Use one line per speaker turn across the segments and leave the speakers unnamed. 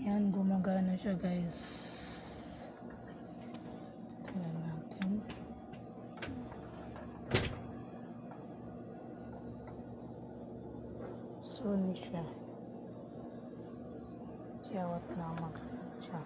Ayan, gumagana siya guys. Tingnan natin. Sony siya. Tiyawat na mag siya.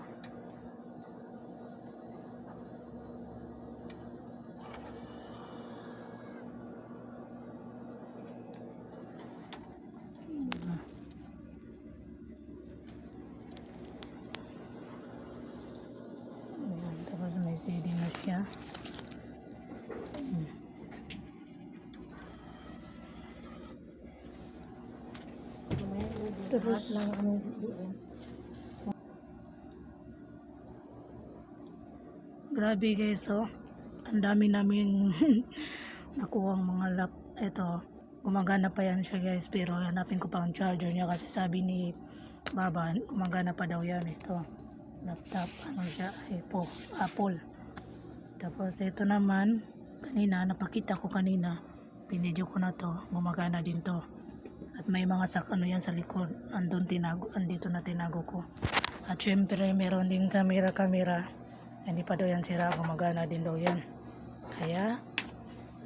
Ayan, tapos may CD na siya. Hmm. Tapos, grabe guys, oh. Ang dami namin nakuha mga lap. Ito, gumagana pa yan siya guys. Pero hanapin ko pa ang charger niya kasi sabi ni Baba, gumagana pa daw yan. Ito, laptop, ano siya, Apple. Apple. Tapos ito naman, kanina, napakita ko kanina, pinidyo ko na to, gumagana din to. At may mga sak ano yan sa likod, andun tinago, andito na tinago ko. At syempre, meron din kamera-kamera. Hindi pa daw yan sira, gumagana din daw yan. Kaya,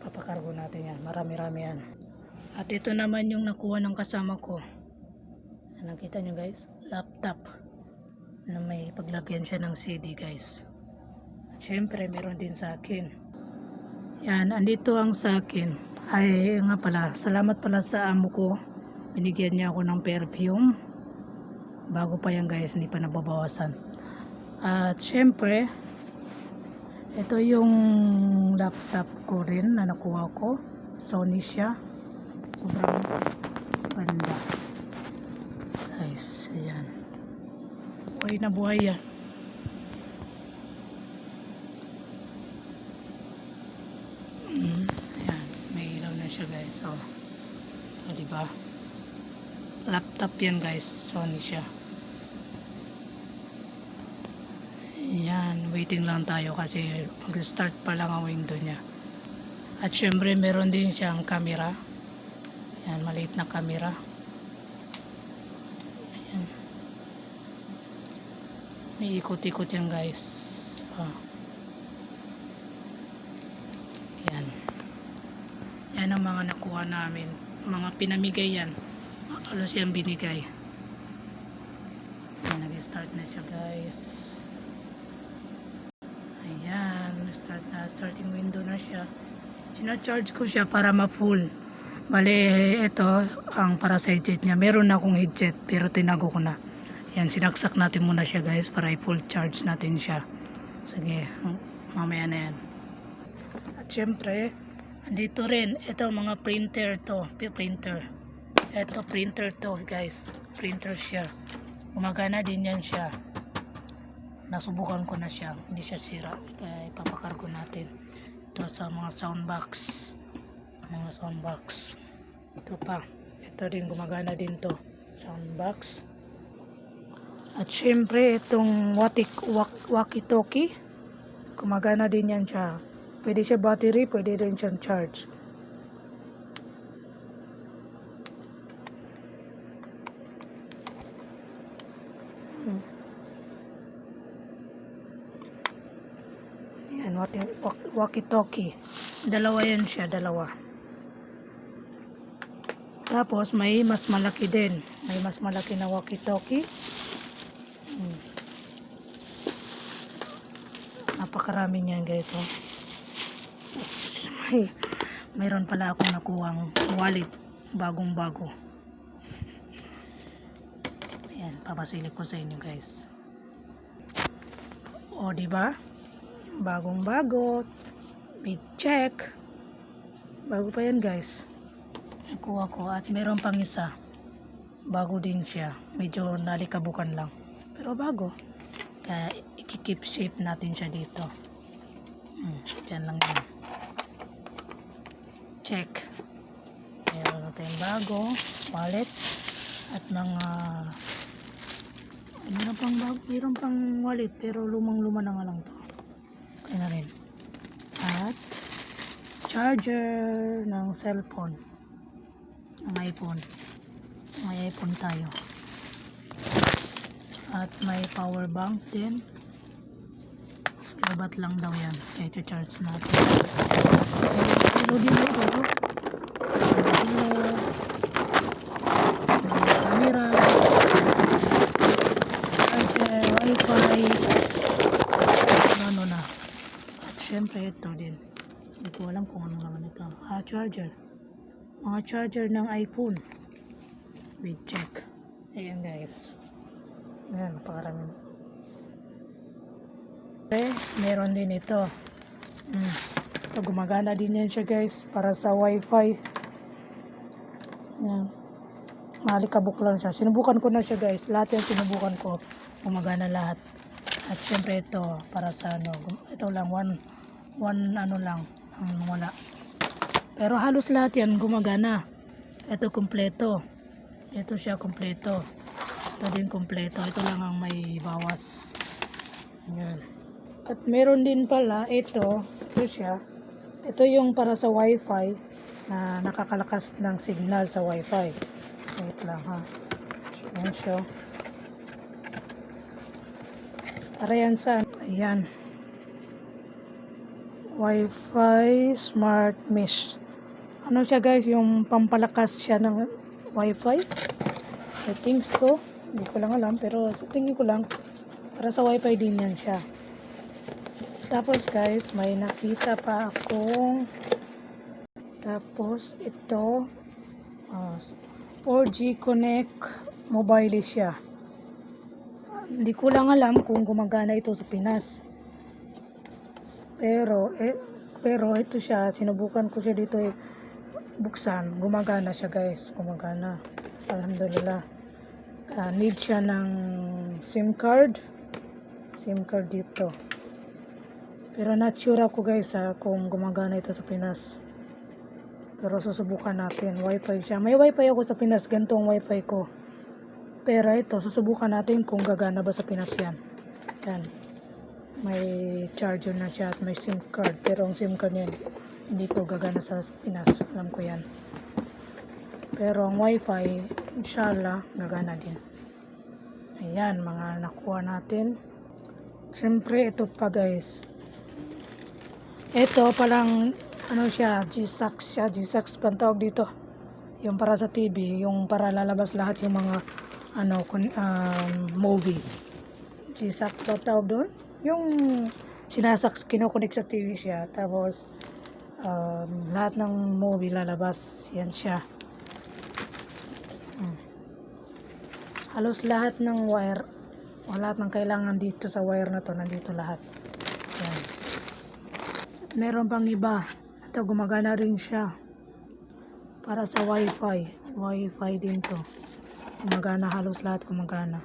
papakargo natin yan. Marami-rami yan. At ito naman yung nakuha ng kasama ko. Nakita nyo guys, laptop na may paglagyan siya ng CD guys. At syempre, meron din sa akin. Yan, andito ang sa akin. Ay, nga pala, salamat pala sa amo ko. Binigyan niya ako ng perfume. Bago pa yan guys, hindi pa nababawasan. At syempre, ito yung laptop ko rin na nakuha ko. Sony siya. Sobrang ganda. Guys, ayan. Buhay na buhay yan. Mm, ayan, may ilaw na siya guys. So, o, diba? Laptop yan guys. Sony siya. Ayan, waiting lang tayo kasi mag-start pa lang ang window niya. At syempre, meron din siyang camera. Ayan, maliit na camera. Ayan. May ikot-ikot yan guys. Oh. Ayan. Yan ang mga nakuha namin. Mga pinamigay yan. Alos yan binigay. Nag-start na siya guys. Ayan, start na, starting window na siya. Sina-charge ko siya para ma-full. Bale, ito, ang para sa headset niya. Meron na akong headset, pero tinago ko na. Yan, sinaksak natin muna siya guys para i-full charge natin siya. Sige, mamaya na yan. At syempre, andito rin, ito mga printer to, printer. Ito printer to guys, printer siya. Gumagana din yan siya. Nasubukan ko na siya, hindi siya sira. Kaya ipapakargo natin. Ito sa mga soundbox. Mga soundbox. Ito pa. Ito din gumagana din to. Soundbox. At syempre, itong watik, wak, walkie-talkie. Gumagana din yan siya. Pwede siya battery, pwede rin siyang charge. Hmm. Yan, wati- wak- walkie-talkie. Dalawa yan siya, dalawa. Tapos, may mas malaki din. May mas malaki na walkie-talkie. Hmm. Napakarami niyan guys, oh. May, mayroon pala akong nakuhang wallet. Bagong bago. Ayan, papasilip ko sa inyo guys. O, di ba? Big check. Bago pa yan guys. Nakuha ko at meron pang isa. Bago din siya. Medyo nalikabukan lang. Pero bago. Kaya ikikip shape natin siya dito. Hmm, dyan lang yan. Check. Meron na tayong bago. Wallet. At mga meron pang bago. Meron pang wallet. Pero lumang luma na nga lang to. Kaya na rin. Charger ng cellphone. Ng iPhone. May iPhone tayo. At may power bank din. Labat lang daw yan. Kaya charge natin. Pero din na ito. May camera. Charger, wifi. Ano na. At syempre ito din. Hindi ko alam kung ano naman ito. Ah, charger. Mga charger ng iPhone. Wait, check. Ayan guys. Ayan, napakarami. Okay, meron din ito. Hmm. Ito, gumagana din yan siya guys. Para sa wifi. Ayan. Malikabok lang siya. Sinubukan ko na siya guys. Lahat yan sinubukan ko. Gumagana lahat. At syempre ito, para sa ano. Ito lang, one, one ano lang. Ang wala. Pero halos lahat yan gumagana. Ito kumpleto. Ito siya kumpleto. Ito din kumpleto. Ito lang ang may bawas. Yan. At meron din pala ito. Ito siya. Ito yung para sa wifi na nakakalakas ng signal sa wifi. Wait lang ha. Ayan siya. Para yan sa ayan. Wi-Fi Smart Mesh. Ano siya guys, yung pampalakas siya ng Wi-Fi. I think so. Hindi ko lang alam, pero sa tingin ko lang, para sa Wi-Fi din yan siya. Tapos guys, may nakita pa akong tapos ito ah, 4G Connect mobile siya. Hindi ko lang alam kung gumagana ito sa Pinas. Pero, eh, pero ito siya, sinubukan ko siya dito eh, buksan. Gumagana siya guys, gumagana. Alhamdulillah. Ah, need siya ng SIM card. SIM card dito. Pero not sure ako guys ha, kung gumagana ito sa Pinas. Pero susubukan natin. Wi-Fi siya. May Wi-Fi ako sa Pinas. Ganito ang Wi-Fi ko. Pero ito, susubukan natin kung gagana ba sa Pinas yan. Yan. May charger na siya at may SIM card. Pero ang SIM card niya hindi to gagana sa Pinas. Alam ko yan. Pero ang Wi-Fi, inshallah, gagana din. Ayan, mga nakuha natin. Siyempre, ito pa guys. Ito palang, ano siya, G-Sax siya. G-Sax pa ang tawag dito. Yung para sa TV, yung para lalabas lahat yung mga, ano, um, movie. G-Sax pa tawag doon. Yung sinasaks, kinukunik sa TV siya. Tapos, um, lahat ng movie lalabas. Yan siya. Hmm. Halos lahat ng wire, o lahat ng kailangan dito sa wire na to, nandito lahat. Yan. Meron pang iba. Ito, gumagana rin siya. Para sa wifi. Wifi din to. Gumagana halos lahat gumagana.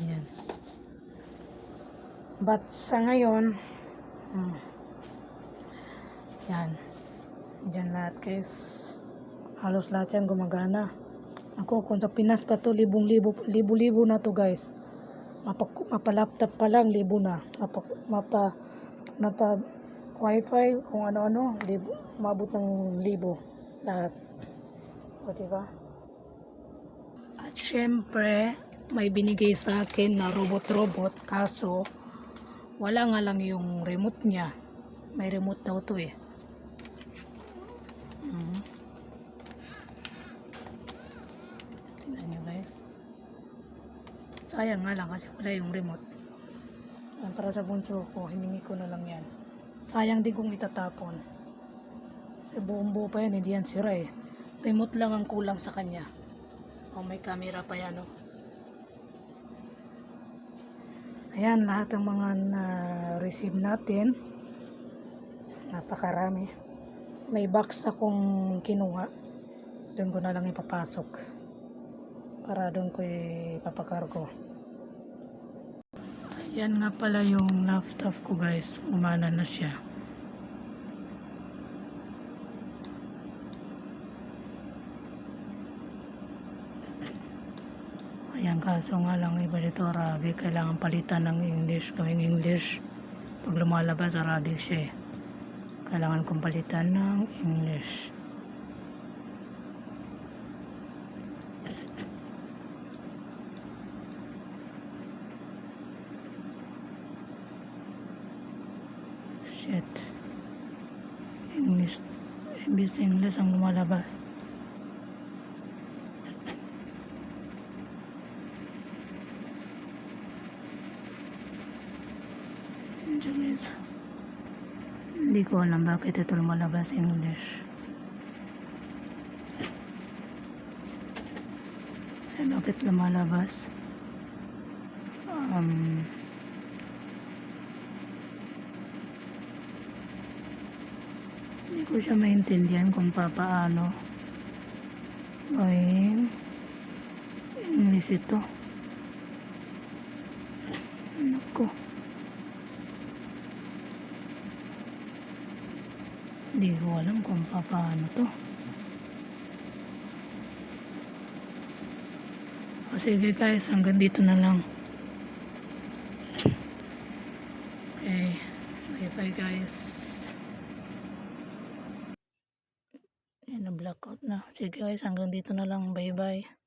Ayan. But sa ngayon, hmm, yan. Diyan lahat guys. Halos lahat yan gumagana. Ako, kung sa Pinas pa to, libong-libo, libo-libo na to guys. Mapa, mapa-laptop pa lang, libo na. Mapa, mapa, mapa wifi, kung ano-ano, libo, mabot ng libo. Lahat. O, diba? At syempre, may binigay sa akin na robot-robot, kaso, wala nga lang yung remote niya. May remote daw to eh. Mhm. Tingnan. Sayang nga lang kasi wala yung remote. Para sa bunso ko, hiningi ko na lang yan. Sayang din kung itatapon. Sa buong buo pa yan, hindi yan sira eh. Remote lang ang kulang sa kanya. O may camera pa yan, oh. Ayan, lahat ng mga na-receive natin. Napakarami. May box akong kinuha. Doon ko na lang ipapasok. Para doon ko ipapakargo. Yan nga pala yung laptop ko guys. Umana na siya. Ang kaso nga lang iba dito Arabic, kailangan palitan ng English, gawing English. Pag lumalabas Arabic siya eh. Kailangan kong palitan ng English. Shit. English. English, English ang lumalabas. Diyan guys. Hindi ko alam bakit ito lumalabas English. Eh, bakit lumalabas? Um, hindi ko siya maintindihan kung papaano gawin English ito. Anak Hindi ko alam kung papaano to. Sige guys, hanggang dito na lang. Okay. Bye bye guys. Yan na blackout na. Sige guys, hanggang dito na lang. Bye bye.